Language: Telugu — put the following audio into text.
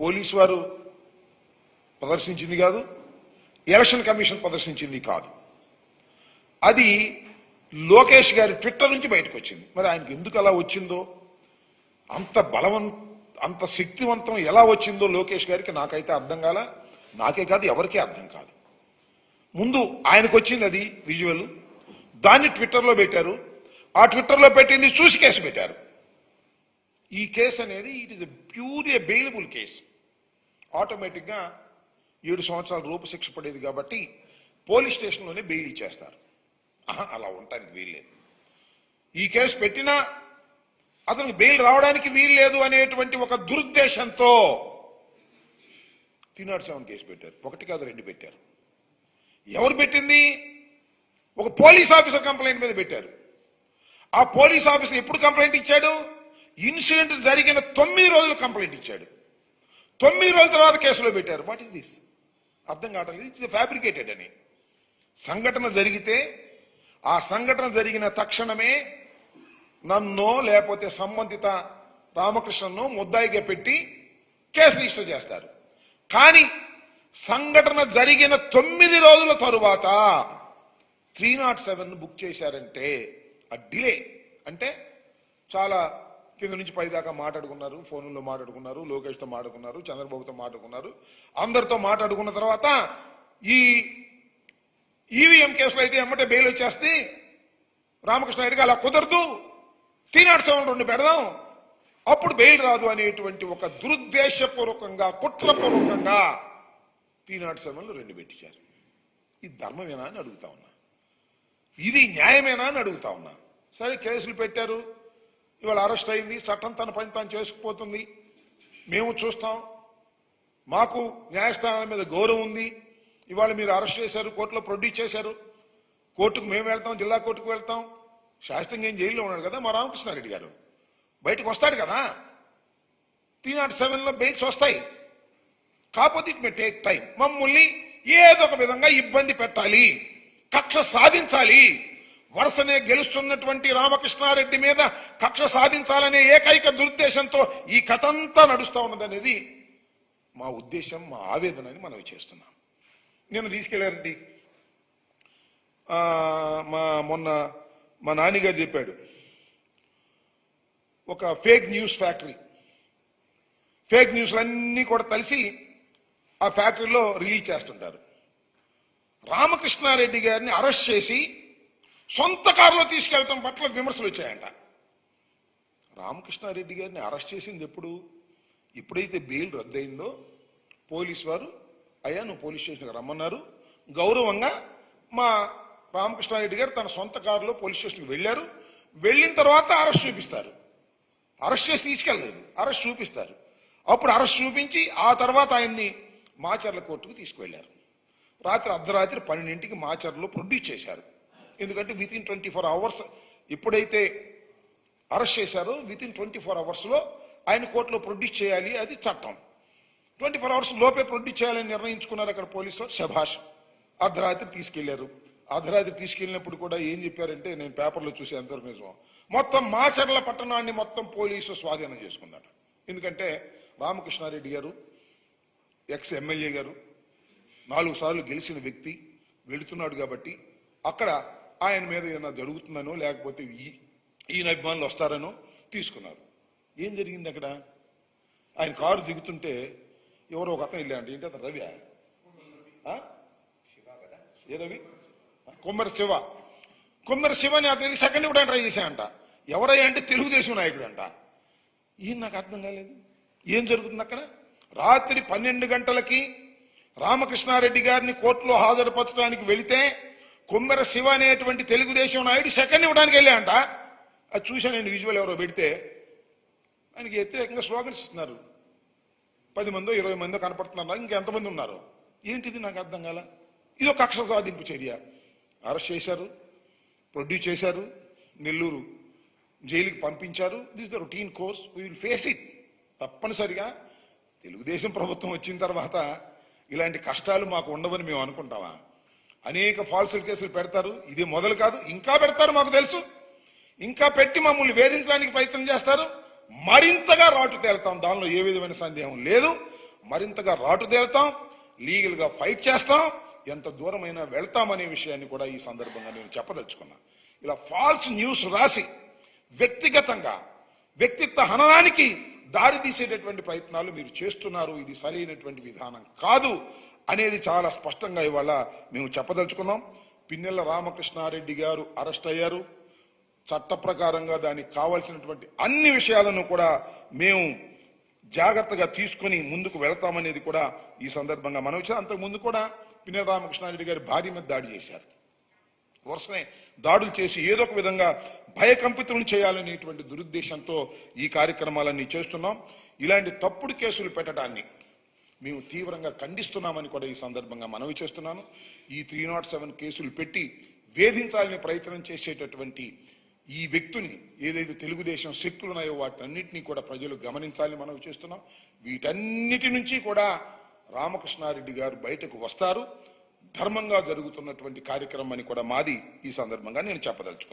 పోలీసు వారు ప్రదర్శించింది కాదు ఎలక్షన్ కమిషన్ ప్రదర్శించింది కాదు. అది లోకేష్ గారి ట్విట్టర్ నుంచి బయటకు వచ్చింది మరి ఆయనకి ఎందుకు అలా వచ్చిందో అంత బలవం అంత శక్తివంతం ఎలా వచ్చిందో లోకేష్ గారికి నాకైతే అర్థం కాల నాకే కాదు ఎవరికీ అర్థం కాదు. ముందు ఆయనకు వచ్చింది అది విజువల్ దాన్ని ట్విట్టర్లో పెట్టారు. ఆ ట్విట్టర్లో పెట్టింది చూసి కేసు పెట్టారు. ఈ కేసు అనేది it is pure a bailable case ఆటోమేటిక్గా ఏడు సంవత్సరాల రూపశిక్ష పడేది కాబట్టి పోలీస్ స్టేషన్లోనే బెయిల్ ఇచ్చేస్తారు. ఆహా, అలా ఉండటానికి వీల్లేదు. ఈ కేసు పెట్టినా అతనికి బెయిల్ రావడానికి వీల్లేదు అనేటువంటి ఒక దురుద్దేశంతో త్రీ నాట్ సెవెన్ కేసు పెట్టారు. ఒకటి కాదు రెండు పెట్టారు. ఎవరు పెట్టింది? ఒక పోలీస్ ఆఫీసర్ కంప్లైంట్ మీద పెట్టారు. ఆ పోలీస్ ఆఫీసర్ ఎప్పుడు కంప్లైంట్ ఇచ్చాడు? ఇన్సిడెంట్ జరిగిన తొమ్మిది రోజులు కంప్లైంట్ ఇచ్చాడు. తొమ్మిది రోజుల తర్వాత కేసులో పెట్టారు. వాట్ ఇస్ దిస్ అర్థం కావట్లేదు. ఇట్స్ ఫ్యాబ్రికేటెడ్ అని. సంఘటన జరిగితే ఆ సంఘటన జరిగిన తక్షణమే నన్నో లేకపోతే సంబంధిత రామకృష్ణను ముద్దాయిగా పెట్టి కేసు రిజిస్టర్ చేస్తారు. కానీ సంఘటన జరిగిన తొమ్మిది రోజుల తరువాత త్రీ నాట్ సెవెన్ బుక్ చేశారంటే ఆ డిలే అంటే చాలా కింద నుంచి పై దాకా మాట్లాడుకున్నారు ఫోన్లో మాట్లాడుకున్నారు లోకేష్తో మాట్లాడుకున్నారు చంద్రబాబుతో మాట్లాడుకున్నారు. అందరితో మాట్లాడుకున్న తర్వాత ఈ ఈవీఎం కేసులో అయితే ఎమ్మటే బెయిల్ వచ్చేస్తే రామకృష్ణ రెడ్డికి అలా కుదరదు. త్రీ నాట్ సెవెన్ రెండు పెడదాం. అప్పుడు బెయిల్ రాదు అనేటువంటి ఒక దురుద్దేశపూర్వకంగా కుట్రపూర్వకంగా త్రీ నాట్ సెవెన్లు రెండు పెట్టించారు. ఇది ధర్మమేనా అని అడుగుతా ఉన్నా. ఇది న్యాయమేనా అని అడుగుతా ఉన్నా. సరే కేసులు పెట్టారు. ఇవాళ అరెస్ట్ అయింది చట్టం తన పని తాను చేసుకుపోతుంది. మేము చూస్తాం. మాకు న్యాయస్థానాల మీద గౌరవం ఉంది. ఇవాళ మీరు అరెస్ట్ చేశారు కోర్టులో ప్రొడ్యూస్ చేశారు. కోర్టుకు మేము వెళ్తాం జిల్లా కోర్టుకు వెళ్తాం. శాస్త్రంగా ఏం జైల్లో ఉన్నాడు కదా మా రామకృష్ణారెడ్డి గారు. బయటకు వస్తాడు కదా. త్రీ నాట్ సెవెన్లో బెయిల్స్ వస్తాయి. కాకపోతే ఇట్ మే టేక్ టైం. మమ్మల్ని ఏదో ఒక విధంగా ఇబ్బంది పెట్టాలి. కక్ష సాధించాలి. వరుసనే గెలుస్తున్నటువంటి రామకృష్ణారెడ్డి మీద కక్ష సాధించాలనే ఏకైక దురుద్దేశంతో ఈ కథ అంతా నడుస్తూ ఉన్నదనేది మా ఉద్దేశం మా ఆవేదన అని మనం చేస్తున్నాం. నేను తీసుకెళ్ళారండి. మా మొన్న మా నాన్నగారు చెప్పాడు. ఒక ఫేక్ న్యూస్ ఫ్యాక్టరీ. ఫేక్ న్యూస్లన్నీ కూడా కలిసి ఆ ఫ్యాక్టరీలో రిలీజ్ చేస్తుంటారు. రామకృష్ణారెడ్డి గారిని అరెస్ట్ చేసి సొంత కారులో తీసుకెళ్ళటం పట్ల విమర్శలు వచ్చాయంట. రామకృష్ణారెడ్డి గారిని అరెస్ట్ చేసింది ఎప్పుడు? ఎప్పుడైతే బెయిల్ రద్దయిందో పోలీస్ వారు అయ్యా నువ్వు పోలీస్ స్టేషన్కి రమ్మన్నారు. గౌరవంగా మా రామకృష్ణారెడ్డి గారు తన సొంత కారులో పోలీస్ స్టేషన్కి వెళ్ళారు. వెళ్ళిన తర్వాత అరెస్ట్ చూపిస్తారు. అరెస్ట్ చేసి తీసుకెళ్ళలేదు. అరెస్ట్ చూపిస్తారు. అప్పుడు అరెస్ట్ చూపించి ఆ తర్వాత ఆయన్ని మాచర్ల కోర్టుకు తీసుకువెళ్ళారు. రాత్రి అర్ధరాత్రి పన్నెండింటికి మాచర్లో ప్రొడ్యూస్ చేశారు. ఎందుకంటే within twenty four hours ఎప్పుడైతే అరెస్ట్ చేశారో విత్ ఇన్ ట్వంటీ ఫోర్ అవర్స్లో ఆయన కోర్టులో ప్రొడ్యూస్ చేయాలి అది చట్టం. ట్వంటీ ఫోర్ అవర్స్ లోపే ప్రొడ్యూస్ చేయాలని నిర్ణయించుకున్నారు అక్కడ పోలీసు శభాష్. అర్ధరాత్రి తీసుకెళ్ళారు. అర్ధరాత్రి తీసుకెళ్ళినప్పుడు కూడా ఏం చెప్పారంటే నేను పేపర్లో చూసి ఎంతవరకు నిజం మొత్తం మాచర్ల పట్టణాన్ని మొత్తం పోలీసు స్వాధీనం చేసుకున్నాడు. ఎందుకంటే రామకృష్ణారెడ్డి గారు ఎక్స్ ఎమ్మెల్యే గారు నాలుగు సార్లు గెలిచిన వ్యక్తి వెళుతున్నాడు కాబట్టి అక్కడ ఆయన మీద ఏదైనా జరుగుతుందనో లేకపోతే ఈ- ఈయన అభిమానులు వస్తారనో తీసుకున్నారు. ఏం జరిగింది అక్కడ? ఆయన కారు దిగుతుంటే ఎవరో ఒక అతను వెళ్ళాడు ఏంటి అతను? రవి? ఏ రవి? కుమ్మరి శివ. కుమ్మరి శివని అతని సెకండ్ ఇవ్వడానికి ట్రై చేశాయంట ఎవరయ్యా అంటే తెలుగుదేశం నాయకుడు అంట ఈయన నాకు అర్థం కాలేదు. ఏం జరుగుతుంది అక్కడ? రాత్రి పన్నెండు గంటలకి రామకృష్ణారెడ్డి గారిని కోర్టులో హాజరుపరచడానికి వెళితే కుమ్మెర శివ అనేటువంటి తెలుగుదేశం నాయుడు సెకండ్ ఇవ్వడానికి వెళ్ళాయంట అది చూశాను నేను విజువల్ ఎవరో పెడితే. ఆయనకి వ్యతిరేకంగా స్లోగన్స్ ఇస్తున్నారు పది మందో ఇరవై మందో కనపడుతున్నారు. ఇంకెంతమంది ఉన్నారు? ఏంటిది? నాకు అర్థం కాల. ఇది ఒక కక్ష సాధింపు చర్య. అరెస్ట్ చేశారు. ప్రొడ్యూస్ చేశారు. నెల్లూరు జైలుకి పంపించారు. This the routine course. We will face it తప్పనిసరిగా తెలుగుదేశం ప్రభుత్వం వచ్చిన తర్వాత ఇలాంటి కష్టాలు మాకు ఉండవని మేము అనుకుంటామా? అనేక ఫాల్సుల్ కేసులు పెడతారు. ఇది మొదలు కాదు. ఇంకా పెడతారు మాకు తెలుసు. ఇంకా పెట్టి మమ్మల్ని వేధించడానికి ప్రయత్నం చేస్తారు. మరింతగా రాటు తేలుతాం. దానిలో ఏ విధమైన సందేహం లేదు. మరింతగా రాటు తేలుతాం. లీగల్గా ఫైట్ చేస్తాం. ఎంత దూరమైనా వెళ్తామనే విషయాన్ని కూడా ఈ సందర్భంగా నేను చెప్పదలుచుకున్నా. ఇలా ఫాల్స్ న్యూస్ రాసి వ్యక్తిగతంగా వ్యక్తిత్వ హననానికి దారి తీసేటటువంటి ప్రయత్నాలు మీరు చేస్తున్నారు. ఇది సరైనటువంటి విధానం కాదు. అనేది చాలా స్పష్టంగా ఇవాళ మేము చెప్పదలుచుకున్నాం. పిన్నెల రామకృష్ణారెడ్డి గారు అరెస్ట్ అయ్యారు. చట్ట ప్రకారంగా దానికి కావాల్సినటువంటి అన్ని విషయాలను కూడా మేము జాగ్రత్తగా తీసుకొని ముందుకు వెళతామనేది కూడా ఈ సందర్భంగా మనం వచ్చాం అంతకు ముందు కూడా పిన్నెల రామకృష్ణారెడ్డి గారి భార్య మీద దాడి చేశారు. వరుసనే దాడులు చేసి ఏదో ఒక విధంగా భయకంపితులను చేయాలనేటువంటి దురుద్దేశంతో ఈ కార్యక్రమాలన్నీ చేస్తున్నాం. ఇలాంటి తప్పుడు కేసులు పెట్టడాన్ని మేము తీవ్రంగా ఖండిస్తున్నామని కూడా ఈ సందర్భంగా మనవి చేస్తున్నాను. ఈ త్రీ నాట్ సెవెన్ కేసులు పెట్టి వేధించాలని ప్రయత్నం చేసేటటువంటి ఈ వ్యక్తుని ఏదైతే తెలుగుదేశం శక్తులు ఉన్నాయో వాటన్నిటినీ కూడా ప్రజలు గమనించాలని మనవి చేస్తున్నాం. వీటన్నిటి నుంచి కూడా రామకృష్ణారెడ్డి గారు బయటకు వస్తారు. ధర్మంగా జరుగుతున్నటువంటి కార్యక్రమం అని కూడా మాది ఈ సందర్భంగా నేను చెప్పదలుచుకున్నాను.